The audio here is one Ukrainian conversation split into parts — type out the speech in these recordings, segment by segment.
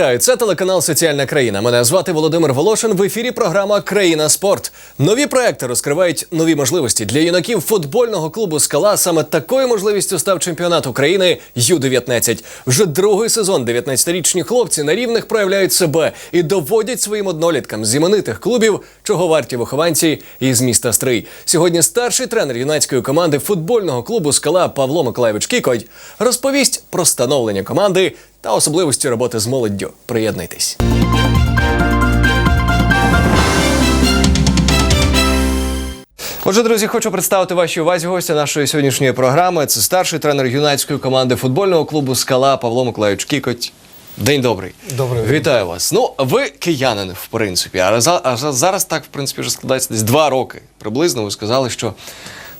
Вітаю, це телеканал Соціальна країна. Мене звати Володимир Волошин. В ефірі програма Країна Спорт. Нові проекти розкривають нові можливості для юнаків футбольного клубу Скала. Саме такою можливістю став чемпіонат України Ю-19. Вже другий сезон 19-річні хлопці на рівних проявляють себе і доводять своїм одноліткам з іменитих клубів, чого варті вихованці із міста Стрий. Сьогодні старший тренер юнацької команди футбольного клубу Скала Павло Миколаєвич Кікодь розповість про становлення команди та особливості роботи з молоддю. Приєднуйтесь. Отже, друзі, хочу представити вашій увазі гостя нашої сьогоднішньої програми. Це старший тренер юнацької команди футбольного клубу Скала Павло Миколаївич Кікоть. День добрий. Добрий день. Вітаю вас. Ну, ви киянин, в принципі. А за- а за- зараз так, в принципі, вже складається десь два роки. Приблизно ви сказали, що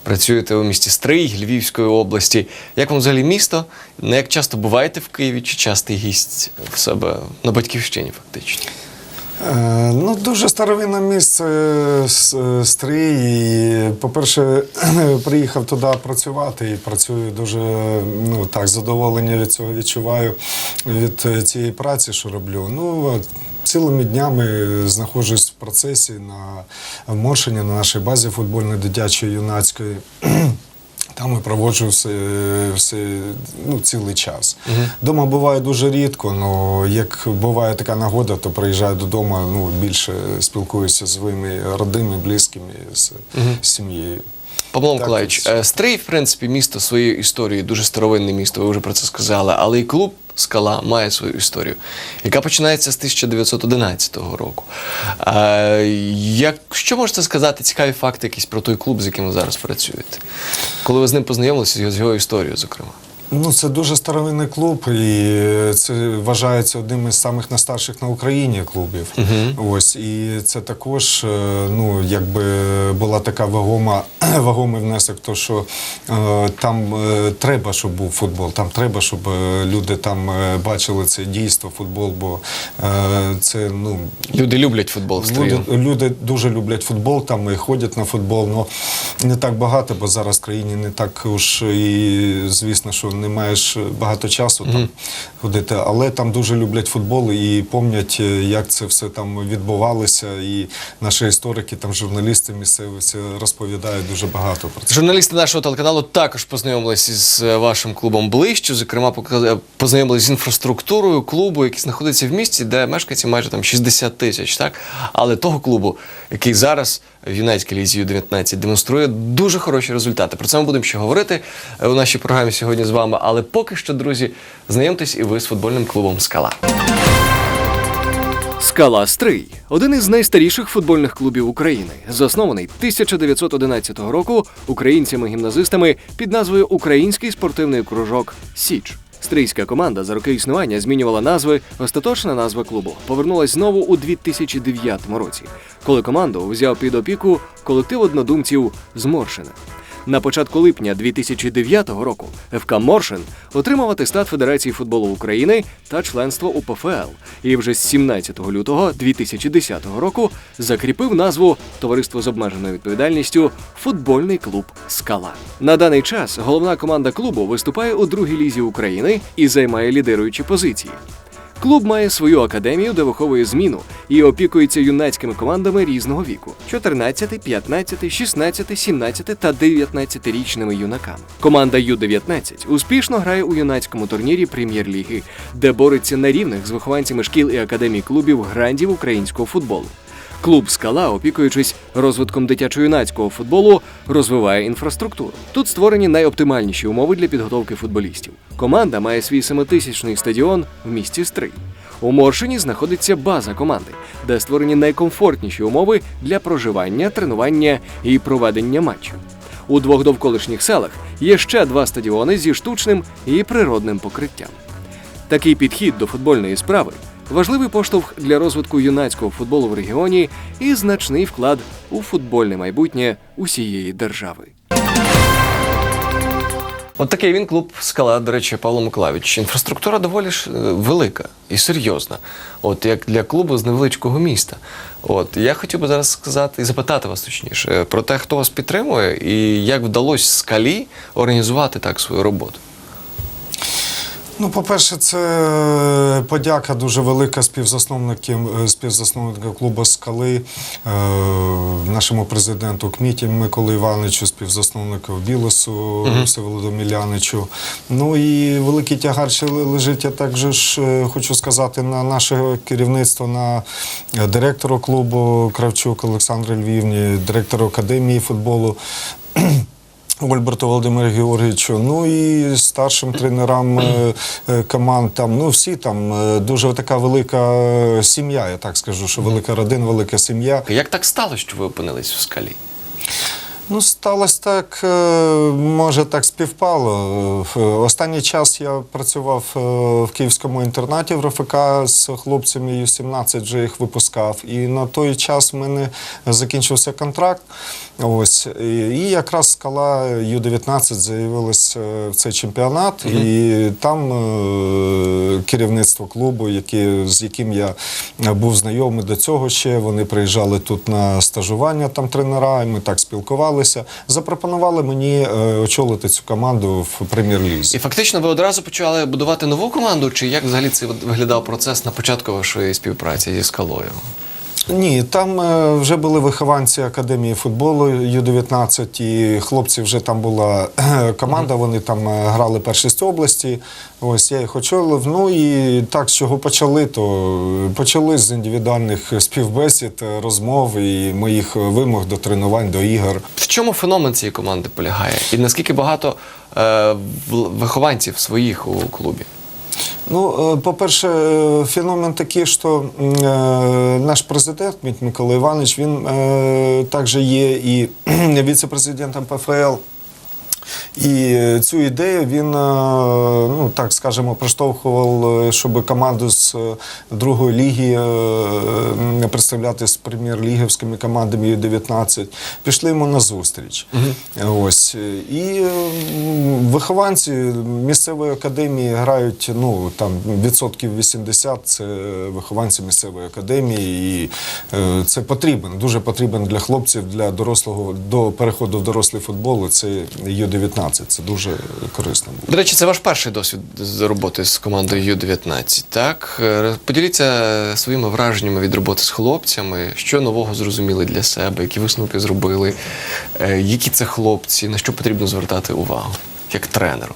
працюєте у місті Стрий Львівської області. Як вам взагалі місто? Не як часто буваєте в Києві, чи частий гість в себе на батьківщині, фактично? Е, Ну, дуже старовинне місце е, Стрий. По-перше, приїхав туди працювати і працюю дуже ну, так, задоволення від цього відчуваю від е, цієї праці, що роблю. Ну, цілими днями знаходжусь в процесі на Моршині, на нашій базі футбольної дитячої юнацької. Там і проводжу все, все ну, цілий час. Дома буває дуже рідко, але як буває така нагода, то приїжджаю додому, ну, більше спілкуюся з своїми родинами, близькими, з, з сім'єю. Павло Миколаївич, е, Стрий, в принципі, місто своєю історією, дуже старовинне місто, ви вже про це сказали, але і клуб Скала має свою історію, яка починається з 1911 року. Як, що можете сказати, цікаві факти якісь про той клуб, з яким ви зараз працюєте? Коли ви з ним познайомилися, з його історією, зокрема? Ну, це дуже старовинний клуб, і це вважається одним із самих найстарших на Україні клубів. Ось і це також, е, ну якби була така вагома, вагомий внесок, то що е, там е, треба, щоб був футбол. Там треба, щоб люди там бачили це дійство, футбол, бо це ну Люди люблять футбол в Люди, люди дуже люблять футбол, там і ходять на футбол, але не так багато, бо зараз в країні не так уж і звісно, що не маєш багато часу там ходити. Але там дуже люблять футбол і пам'ятають, е, як це все там відбувалося. І наші історики, там журналісти місцеві все розповідають дуже багато про це. Журналісти нашого телеканалу також познайомилися з е, вашим клубом ближче. Зокрема, познайомилися з інфраструктурою клубу, який знаходиться в місті, де мешканці майже там 60 тисяч. Так? Але того клубу, який зараз в юнацькій лізі Ю-19 демонструє дуже хороші результати. Про це ми будемо ще говорити е, у нашій програмі сьогодні з вами. Але поки що, друзі, знайомтесь і ви з футбольним клубом Скала. Скала Стрий один із найстаріших футбольних клубів України, заснований 1911 року українцями-гімназистами під назвою Український спортивний кружок Січ. Стрийська команда за роки існування змінювала назви. Остаточна назва клубу повернулась знову у 2009 році, коли команду взяв під опіку колектив однодумців з Моршина. На початку липня 2009 року ФК Моршин отримав атестат Федерації футболу України та членство у ПФЛ, і вже з 17 лютого 2010 року закріпив назву Товариство з обмеженою відповідальністю Футбольний клуб Скала. На даний час головна команда клубу виступає у другій лізі України і займає лідируючі позиції. Клуб має свою академію, де виховує зміну і опікується юнацькими командами різного віку: 14, 15, 16, 17 та 19-річними юнаками. Команда Ю-19 успішно грає у юнацькому турнірі прем'єр-ліги, де бореться на рівних з вихованцями шкіл і академій клубів грандів українського футболу. Клуб Скала, опікуючись розвитком дитячо-юнацького футболу, розвиває інфраструктуру. Тут створені найоптимальніші умови для підготовки футболістів. Команда має свій семитисячний стадіон в місті Стрий. У Моршині знаходиться база команди, де створені найкомфортніші умови для проживання, тренування і проведення матчів. У двох довколишніх селах є ще два стадіони зі штучним і природним покриттям. Такий підхід до футбольної справи важливий поштовх для розвитку юнацького футболу в регіоні і значний вклад у футбольне майбутнє усієї держави. От такий він клуб скала, до речі, Павло Миколаївич. Інфраструктура доволі ж е, велика і серйозна. От як для клубу з невеличкого міста. От я хотів би зараз сказати і запитати вас точніше е, про те, хто вас підтримує, і як вдалося скалі організувати так свою роботу. Ну, по-перше, це подяка дуже велика співзасновникам, співзасновникам клубу Скали, е, нашому президенту Кміті Миколі Івановичу, співзасновнику Білосу Всеволоду Міляничу. Ну і великий тягар ще лежить, я також е, хочу сказати, на наше керівництво, на е, директору клубу Кравчук Олександрі Львівні, директору академії футболу. Ольберту Володимиру Георгійовичу, ну і старшим тренерам е, е, команд там, ну всі там е, дуже така велика сім'я, я так скажу, що велика родина, велика сім'я. Як так стало, що ви опинились в скалі? Ну, сталося так, може, так співпало. Останній час я працював в київському інтернаті в РФК з хлопцями Ю-17, вже їх випускав. І на той час в мене закінчився контракт. Ось. І якраз скала Ю-19 заявилась е, в цей чемпіонат, і там е, керівництво клубу, яке, з яким я був знайомий до цього ще, вони приїжджали тут на стажування, там тренера, і ми так спілкувалися. Запропонували мені е, очолити цю команду в прем'єр-лізі. І фактично ви одразу почали будувати нову команду, чи як взагалі це виглядав процес на початку вашої співпраці зі скалою? Ні, там е, вже були вихованці академії футболу Ю-19, і хлопці вже там була е, команда. Вони там е, грали першість області. Ось я їх очолив. Ну і так, з чого почали, то почали з індивідуальних співбесід, розмов і моїх вимог до тренувань, до ігор. В чому феномен цієї команди полягає? І наскільки багато е, вихованців своїх у клубі? Ну, е, по-перше, е, феномен такий, що е, наш президент Микола Іванович, він також є і віце-президентом ПФЛ. І е, цю ідею він, е, ну так скажемо, проштовхував, е, щоб команду з другої ліги представляти з прем'єр-лігівськими командами Ю-19. Пішли йому на зустріч. Ось. І вихованці місцевої академії грають ну, там, відсотків 80 це вихованці місцевої академії. І це потрібен, дуже потрібен для хлопців, для дорослого, до переходу в дорослий футбол. Це Ю-19. Це дуже корисно було. До речі, це ваш перший досвід з роботи з командою Ю-19, так? Е, Поділіться своїми враженнями від роботи з хлопцями, що нового зрозуміли для себе, які висновки зробили, е, які це хлопці, на що потрібно звертати увагу як тренеру.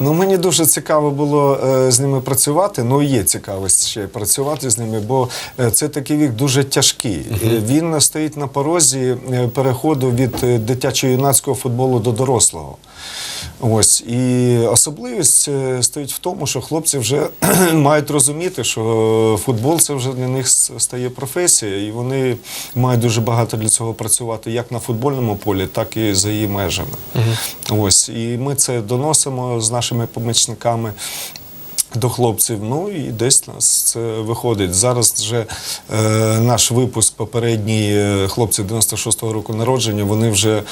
Ну, мені дуже цікаво було е, з ними працювати. Ну, є цікавість ще працювати з ними, бо е, це такий вік дуже тяжкий. Угу. Він стоїть на порозі е, переходу від дитячо-юнацького футболу до дорослого. Ось і особливість е, стоїть в тому, що хлопці вже мають розуміти, що футбол це вже для них стає професія, і вони мають дуже багато для цього працювати як на футбольному полі, так і за її межами. Ось і ми це доносимо з нашими помічниками. До хлопців, ну і десь нас це виходить. Зараз вже е, наш випуск попередній е, хлопці 96-го року народження. Вони вже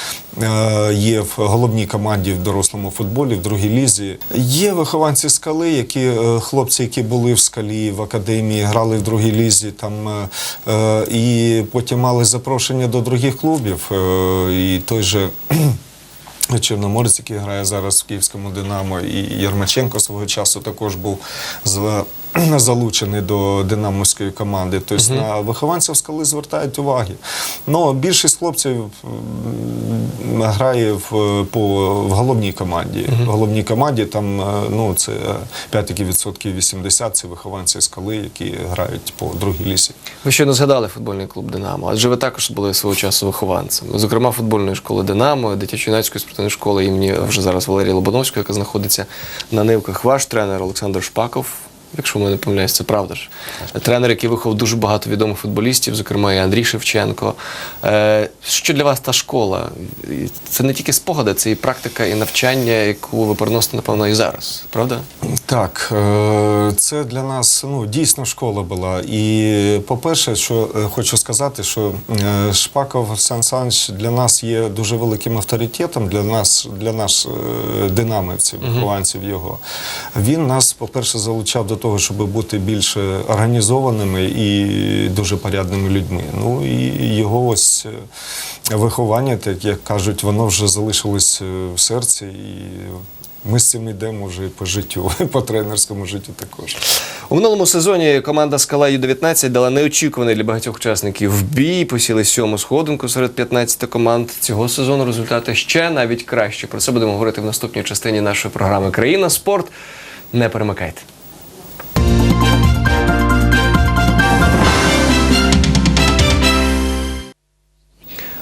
е, є в головній команді в дорослому футболі, в другій лізі. Є вихованці скали, які е, хлопці, які були в скалі в академії, грали в другій лізі, там е, е, і потім мали запрошення до других клубів. Е, і той же. Чорноморець, який грає зараз в Київському Динамо, і Єрмаченко свого часу також був з- залучений до динамовської команди. Тобто на вихованців скали звертають уваги. Ну, більшість хлопців грає в, по, в головній команді. В головній команді там е, ну, це 5% 80 це вихованці скали, які грають по другій лісі. Ви щойно згадали футбольний клуб Динамо, адже ви також були свого часу вихованцем. Зокрема, футбольної школи Динамо, дитячо-юнацької спортивної школи імені вже зараз Валерія Лобановського, яка знаходиться на нивках. Ваш тренер Олександр Шпаков. Якщо ми не помиляюсь, це правда ж. Тренер, який виховав дуже багато відомих футболістів, зокрема і Андрій Шевченко. Е, Що для вас та школа? Це не тільки спогади, це і практика, і навчання, яку ви переносите, напевно, і зараз, правда? Так, е, це для нас ну, дійсно школа була. І по-перше, що е, хочу сказати, що Шпаков Сан Саныч для нас є дуже великим авторитетом, для нас, для нас динамівців, вихованців його. Він нас, по-перше, залучав до того, щоб бути більш організованими і дуже порядними людьми. Ну і його ось е, виховання, так як кажуть, воно вже залишилось е, в серці. І Ми з цим йдемо вже по життю, по тренерському життю також. У минулому сезоні команда Скала Ю-19 дала неочікуваний для багатьох учасників бій, посіли сьому сходинку серед 15 команд. Цього сезону результати ще навіть краще. Про це будемо говорити в наступній частині нашої програми Країна спорт. Не перемикайте.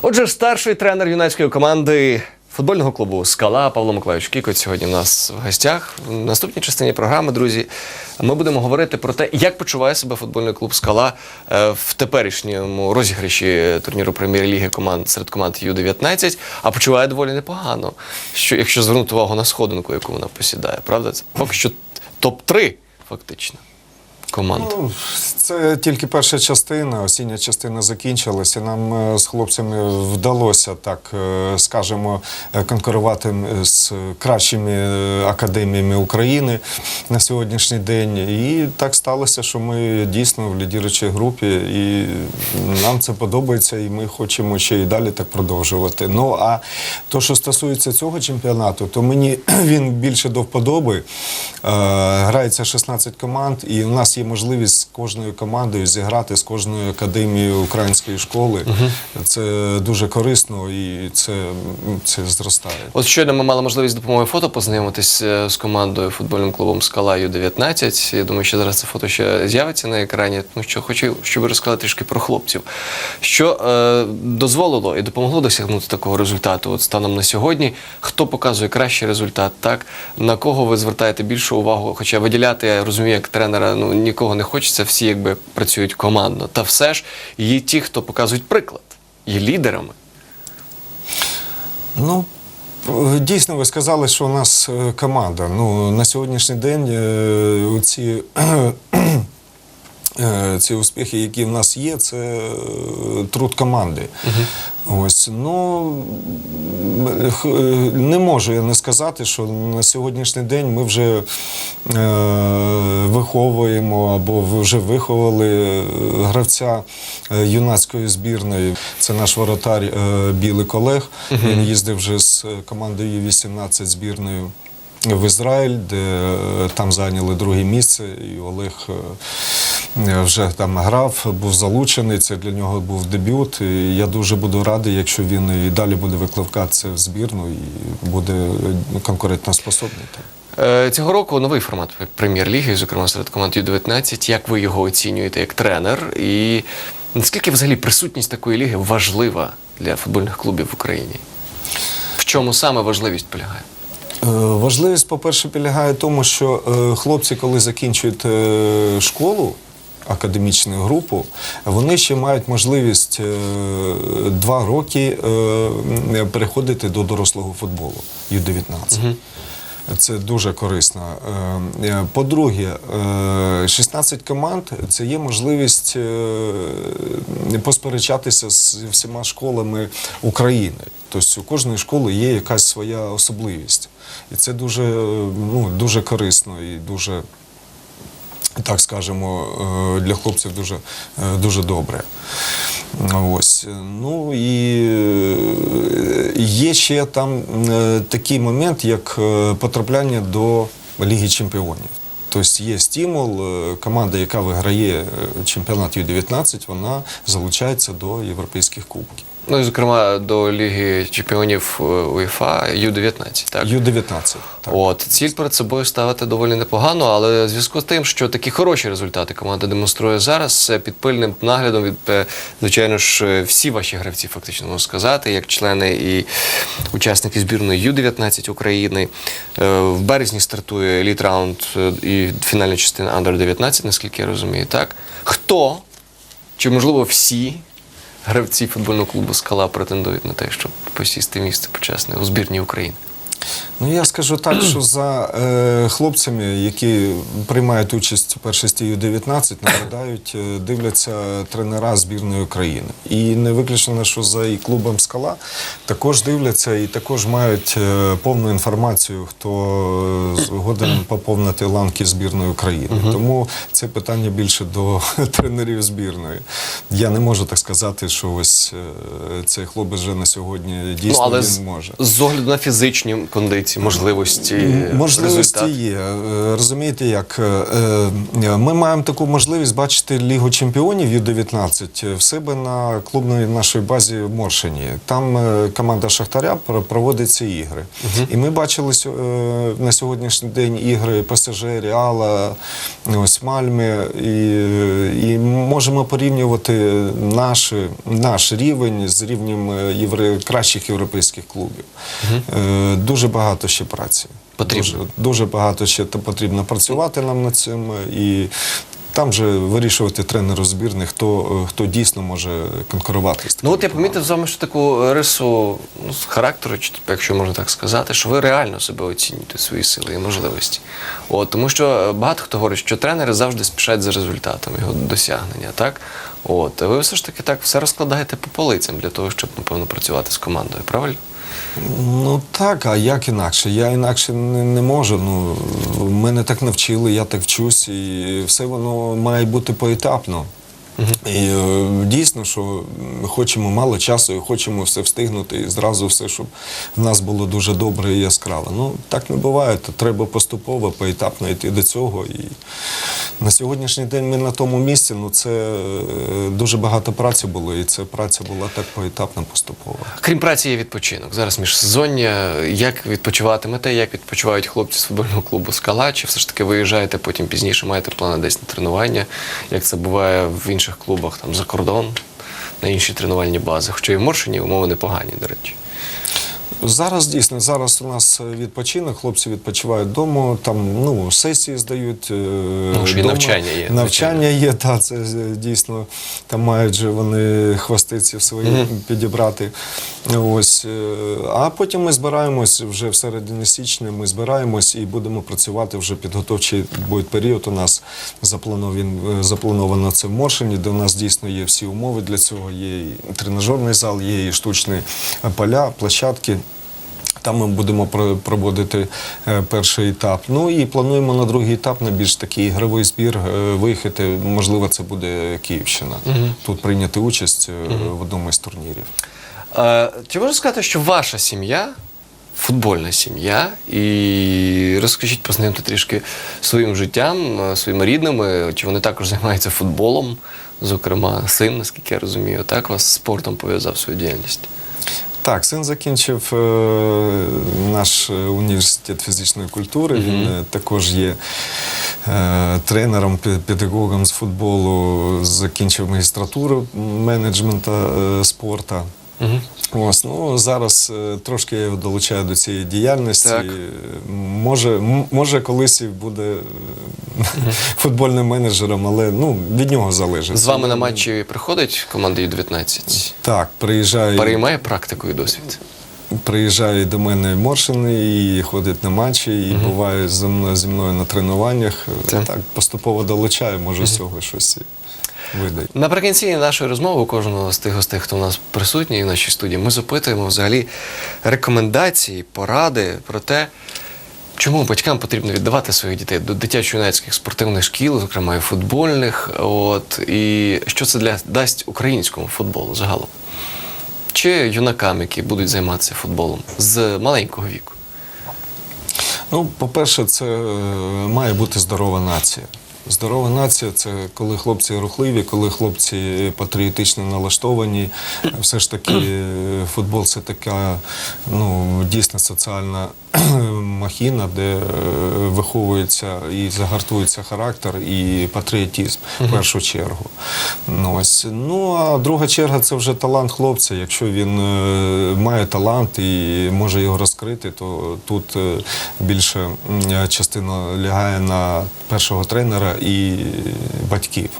Отже, старший тренер юнацької команди футбольного клубу Скала Павло Миколаївич Кікоть сьогодні у нас в гостях. В наступній частині програми, друзі, ми будемо говорити про те, як почуває себе футбольний клуб Скала е, в теперішньому розіграші турніру прем'єр-ліги команд серед команд Ю-19, а почуває доволі непогано. Що, якщо звернути увагу на сходинку, яку вона посідає, правда? Це поки що топ-3, фактично, команд. Ну, це тільки перша частина, осіння частина закінчилася. Нам е, з хлопцями вдалося так, е, скажімо, е, конкурувати з кращими академіями України на сьогоднішній день. І так сталося, що ми дійсно в лідіруючій групі, і нам це подобається, і ми хочемо ще і далі так продовжувати. Ну а то, що стосується цього чемпіонату, то мені він більше до вподоби. Грається 16 команд, і у нас є можливість з кожною командою зіграти з кожною академією української школи. Це дуже корисно і це, це зростає. От щойно ми мали можливість допомогою фото познайомитись е, з командою футбольним клубом Скала Ю-19. Я думаю, що зараз це фото ще з'явиться на екрані, тому що хочу, щоб ви розказали трішки про хлопців. Що е, дозволило і допомогло досягнути такого результату от станом на сьогодні? Хто показує кращий результат? Так на кого ви звертаєте більшу увагу? Хоча виділяти, я розумію, як тренера ну нікого не хочеться, всі якби працюють командно. Та все ж є ті, хто показують приклад, є лідерами. Ну, дійсно, ви сказали, що у нас е, команда. Ну, на сьогоднішній день е, ці, е, ці успіхи, які в нас є, це труд команди. Ось, ну, не можу я не сказати, що на сьогоднішній день ми вже е, виховуємо або вже виховали е, гравця е, юнацької збірної. Це наш воротар е, Білий Колег. Він їздив вже з е, командою Ю-18 збірною. В Ізраїль, де е, там зайняли друге місце, і Олег е, е, вже там грав, був залучений. Це для нього був дебют. І я дуже буду радий, якщо він і далі буде викликатися в збірну і буде конкурентоспособний. Цього року новий формат прем'єр-ліги, зокрема серед команд Ю-19. Як ви його оцінюєте як тренер? І наскільки взагалі присутність такої ліги важлива для футбольних клубів в Україні? В чому саме важливість полягає? Е, Важливість, по-перше, полягає в тому, що е, хлопці, коли закінчують е, школу, академічну групу, вони ще мають можливість два роки переходити до дорослого футболу Ю-19. Це дуже корисно. По-друге, е, 16 команд це є можливість посперечатися з всіма школами України. Тобто у кожної школи є якась своя особливість. І це дуже, ну, дуже корисно і дуже, так скажемо, е, для хлопців дуже, е, дуже добре. Ось. Ну і е, є ще там такий момент, як потрапляння до Ліги Чемпіонів. Тобто є стимул, е, команда, яка виграє е, чемпіонат Ю-19, вона залучається до європейських кубків. Ну і зокрема до Ліги Чемпіонів е, УЄФА Ю-19, так? Ю-19. Так. От ціль перед собою ставити доволі непогано, але в зв'язку з тим, що такі хороші результати команда демонструє зараз під пильним наглядом від звичайно ж всі ваші гравці, фактично можна сказати, як члени і учасники збірної Ю-19 України. В березні стартує еліт раунд е, і фінальна частина Under 19, наскільки я розумію, так хто чи можливо всі гравці футбольного клубу Скала претендують на те, щоб посісти місце почесне у збірні України? Ну я скажу так, що за е, хлопцями, які приймають участь у першості Ю-19, наглядають, е, дивляться тренера збірної України. І не виключено, що за і клубом Скала також дивляться і також мають е, повну інформацію, хто е, згоден поповнити ланки збірної України. Тому це питання більше до тренерів збірної. Я не можу так сказати, що ось е, цей хлопець вже на сьогодні дійсно ну, але він може. з огляду на фізичні кондиції, можливості, Можливості результат? є. Е, Розумієте, як е, е, ми маємо таку можливість бачити Лігу чемпіонів Ю-19 в себе на клубній нашій базі в Моршині. Там команда Шахтаря проводить ці ігри. І ми бачили на сьогоднішній день ігри ПСЖ, Реала, ось Мальми, і, і можемо порівнювати наш, наш рівень з рівнем євре, кращих європейських клубів. Е, Дуже багато ще праці. Потрібно. Дуже, дуже багато ще потрібно працювати нам над цим. І там же вирішувати тренеру збірних, хто, хто дійсно може конкурувати з Ну от я помітив з вами що таку рису ну, з характеру, чи якщо можна так сказати, що ви реально себе оцінюєте свої сили і можливості. От, тому що багато хто говорить, що тренери завжди спішать за результатом його досягнення, так? От, ви все ж таки так все розкладаєте по полицям для того, щоб, напевно, працювати з командою, правильно? Ну так, а як інакше? Я інакше не, не можу. Ну, мене так навчили, я так вчусь, і все воно має бути поетапно. І е, дійсно, що ми хочемо мало часу і хочемо все встигнути, і зразу все, щоб в нас було дуже добре і яскраво. Ну, так не буває. то Треба поступово, поетапно йти до цього. І на сьогоднішній день ми на тому місці. Ну, це е, дуже багато праці було, і ця праця була так поетапно, поступово. Крім праці, є відпочинок. Зараз міжсезоння. Як відпочиватимете, як відпочивають хлопці з футбольного клубу Скала? Чи все ж таки виїжджаєте потім пізніше, маєте плани десь на тренування, як це буває в інших клубах там за кордон, на інші тренувальні бази? Хоча і в умови непогані, до речі. Зараз дійсно, зараз у нас відпочинок, хлопці відпочивають вдома, там ну, сесії здають. Ну, ж і навчання є, Навчання є, так, це е, дійсно там мають же вони хвостиці свої підібрати. Ось. е, А потім ми збираємось вже в середині січня, ми збираємось і будемо працювати вже підготовчий буде період. У нас заплановано, е, заплановано це в Моршині, де у нас дійсно є всі умови для цього. Є і тренажерний зал, є і штучні е, поля, площадки. Там ми будемо про- проводити е, перший етап. Ну і плануємо на другий етап на більш такий ігровий збір е, виїхати. Можливо, це буде Київщина. Тут прийняти участь е, в одному із турнірів. Е, чи можна сказати, що ваша сім'я, футбольна сім'я, і розкажіть, познайомте трішки своїм життям, е, своїми рідними, чи вони також займаються футболом, зокрема, син, наскільки я розумію, так вас з спортом пов'язав свою діяльність. Так, син закінчив е, наш е, університет фізичної культури. Він е, також є е, тренером, пе- педагогом з футболу, закінчив магістратуру менеджмента е, спорту. Угу. Ось, ну, зараз е, трошки я його долучаю до цієї діяльності. Так. Може, може колись і буде е, футбольним менеджером, але ну, від нього залежить. З вами на матчі приходить команда Ю-19? Так, приїжджає. Переймає практику і досвід? Приїжджає до мене Моршини і ходить на матчі, і буває зі мною, зі мною на тренуваннях. Це. Так, поступово долучаю, може з цього щось і. Наприкінці нашої розмови у кожного з тих гостей, хто у нас присутній в нашій студії, ми запитуємо взагалі рекомендації, поради про те, чому батькам потрібно віддавати своїх дітей до дитячо-юнацьких спортивних шкіл, зокрема і футбольних. От, і що це для дасть українському футболу загалом? Чи юнакам, які будуть займатися футболом з маленького віку? Ну, по-перше, це е, має бути здорова нація. Здорова нація це коли хлопці рухливі, коли хлопці патріотично налаштовані. Все ж таки, е, футбол це така ну, дійсно соціальна махіна, де е, виховується і загартується характер і патріотизм в першу чергу. Ну, ось. ну а друга черга це вже талант хлопця. Якщо він е, має талант і може його розкрити, то тут е, більше частина лягає на першого тренера і батьків.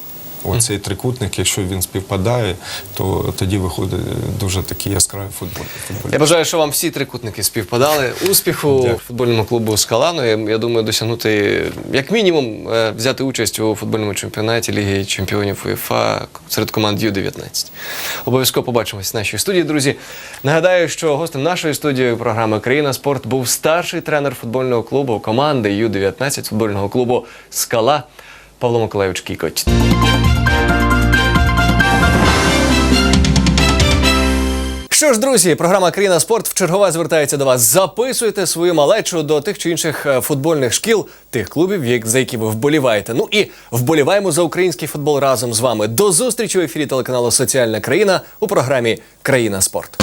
Оцей трикутник, якщо він співпадає, то тоді виходить дуже такий яскравий футбол. Я бажаю, що вам всі трикутники співпадали. Успіху Дякую. футбольному клубу Скалану. Я, я думаю, досягнути як мінімум е, взяти участь у футбольному чемпіонаті Ліги Чемпіонів УЄФА серед команд Ю-19. Обов'язково побачимось в нашій студії, друзі. Нагадаю, що гостем нашої студії програми Країна спорт був старший тренер футбольного клубу команди Ю-19 футбольного клубу Скала Павло Миколаївич Кікоть. Що ж, друзі, програма Країна Спорт вчергове звертається до вас. Записуйте свою малечу до тих чи інших е, футбольних шкіл, тих клубів, за які ви вболіваєте. Ну і вболіваємо за український футбол разом з вами. До зустрічі в ефірі телеканалу Соціальна країна у програмі Країна Спорт.